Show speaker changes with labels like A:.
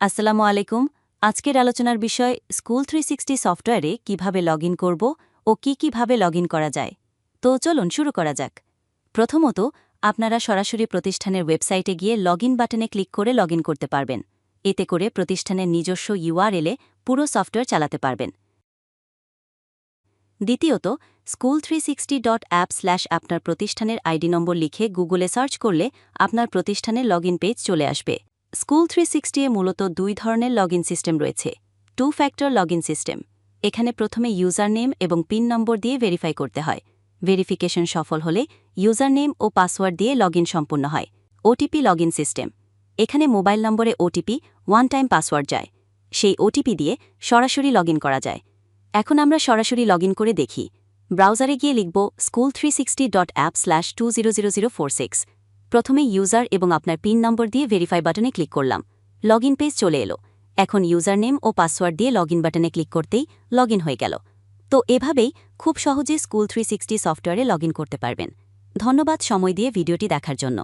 A: আসসালামু আলাইকুম। আজকের আলোচনার বিষয়, স্কুল থ্রি সিক্সটি সফটওয়্যারে কীভাবে লগ করব ও কি কীভাবে লগ করা যায়। তো চলুন শুরু করা যাক। প্রথমত, আপনারা সরাসরি প্রতিষ্ঠানের ওয়েবসাইটে গিয়ে লগ বাটনে ক্লিক করে লগ করতে পারবেন। এতে করে প্রতিষ্ঠানের নিজস্ব ইউআরএলে পুরো সফটওয়্যার চালাতে পারবেন। দ্বিতীয়ত, school three sixty dot app slash আপনার প্রতিষ্ঠানের আইডি নম্বর লিখে গুগলে সার্চ করলে আপনার প্রতিষ্ঠানের লগ পেজ চলে আসবে। স্কুল থ্রি সিক্সটি এ মূলত দুই ধরনের লগ সিস্টেম রয়েছে টু ফ্যাক্টর লগ সিস্টেম। এখানে প্রথমে ইউজার নেম এবং পিন নম্বর দিয়ে ভেরিফাই করতে হয়। ভেরিফিকেশন সফল হলে ইউজার নেম ও পাসওয়ার্ড দিয়ে লগ সম্পূর্ণ হয়। OTP log system. এখানে মোবাইল নম্বরে ওটিপি ওয়ান টাইম পাসওয়ার্ড যায়। সেই ওটিপি দিয়ে সরাসরি লগ করা যায়। এখন আমরা সরাসরি লগ করে দেখি। ব্রাউজারে গিয়ে লিখব school three sixty dot app slash two zero zero zero four six. প্রথমে ইউজার এবং আপনার পিন নম্বর দিয়ে ভেরিফাই বাটনে ক্লিক করলাম। লগ পেজ চলে এলো। এখন ইউজার নেম ও পাসওয়ার্ড দিয়ে লগ বাটনে ক্লিক করতেই লগ হয়ে গেল। তো এভাবেই খুব সহজে স্কুল থ্রি সফটওয়্যারে লগ করতে পারবেন। ধন্যবাদ সময় দিয়ে ভিডিওটি দেখার জন্য।